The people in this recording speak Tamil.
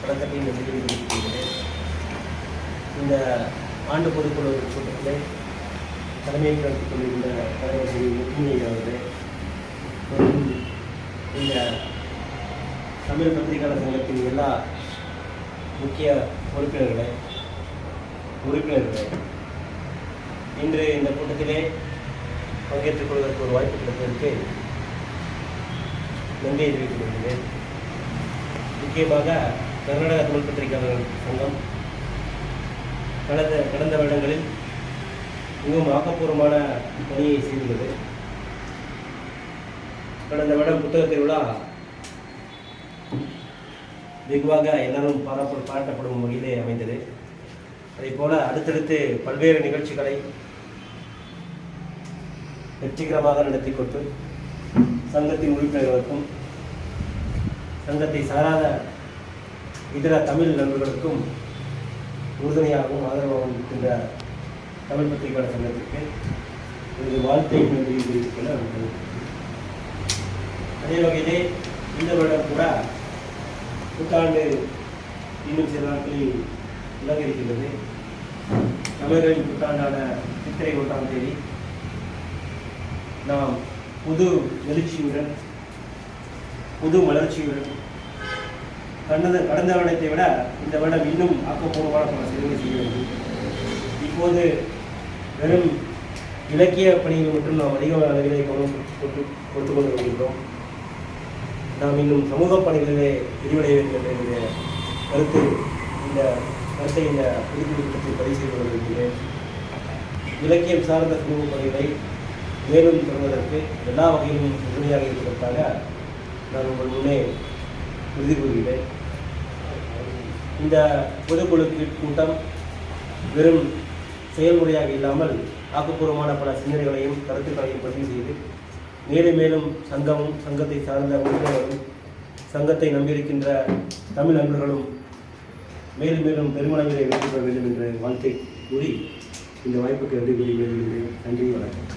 தொடக்கத்தையும் நன்றியும் தெரிவித்துக்கொள்கிறேன் இந்த ஆண்டு பொதுக்குழு கூட்டத்திலே தலைமை நடத்திக் கொண்டிருந்த தலைவர் ஸ்ரீ முத்துமணி அவர்களே இந்த தமிழ் பத்திரிகையாளர் சங்கத்தின் எல்லா முக்கிய உறுப்பினர்களே உறுப்பினர்களே இன்று இந்த கூட்டத்திலே பங்கேற்றுக் கொள்வதற்கு ஒரு வாய்ப்பு கிடைத்ததற்கு நன்றியை தெரிவித்துக் கொள்கிறேன். முக்கியமாக கர்நாடக தமிழ் பத்திரிகையாளர்கள் சங்கம். கடந்த கடந்த வருடங்களில் மிகவும் ஆக்கப்பூர்வமான பணியை செய்துள்ளது. கடந்த வருடம் புத்தக திருவிழா வெகுவாக எல்லாரும் பாராட்டு பாராட்டப்படும் வகையிலே அமைந்தது. அதே போல அடுத்தடுத்து பல்வேறு நிகழ்ச்சிகளை வெற்றிகரமாக நடத்தி கொண்டு சங்கத்தின் உறுப்பினர்களுக்கும் சங்கத்தை சாராத இதர தமிழ் நண்பர்களுக்கும் உறுதுணையாகவும் ஆதரவாகவும் இருக்கின்ற தமிழ் பத்திரிகையாளர் சங்கத்திற்கு எனது வாழ்த்தை நன்றியை தெரிவித்துக்கொள்ள அதே வகையிலே இந்த வருடம் கூட புத்தாண்டு இன்னும் சில நாட்களில் உலக இருக்கின்றது தமிழர்களின் புத்தாண்டான சித்திரை ஒன்றாம் தேதி நாம் புது எழுச்சியுடன் புது மலர்ச்சியுடன் கடந்த கடந்த வருடத்தை விட இந்த வருடம் இன்னும் ஆக்கப்பூர்வமான பல செயல்களை செய்ய வேண்டும். இப்போது வெறும் இலக்கிய பணிகள் மட்டும் நாம் அதிக அளவிலே கவனம் கொடுத்து கொடுத்து கொண்டு வருகின்றோம் நாம் இன்னும் சமூக பணிகளிலே விரிவடைய வேண்டும் என்ற கருத்து இந்த கருத்தை இந்த புதுப்பிடிப்பத்தை பதிவு செய்து கொண்டிருக்கிறேன் இலக்கியம் சார்ந்த சமூக பணிகளை மேலும் தொடர்வதற்கு எல்லா வகையிலும் உதவியாக இருப்பதற்காக நான் உங்கள் முன்னே உறுதி கூறுகிறேன். இந்த பொதுக்குழு கூட்டம் வெறும் செயல்முறையாக இல்லாமல் ஆக்கப்பூர்வமான பல சிந்தனைகளையும் கருத்துக்களையும் பதிவு செய்து மேலும் மேலும் சங்கமும் சங்கத்தை சார்ந்த உறுப்பினர்களும் சங்கத்தை நம்பியிருக்கின்ற தமிழ் நண்பர்களும் மேலும் மேலும் பெருமளவிலே வெற்றி பெற வேண்டும் என்ற வாழ்த்தை கூறி இந்த வாய்ப்புக்கு நன்றி கூறி விடைபெறுகிறேன். நன்றி வணக்கம்.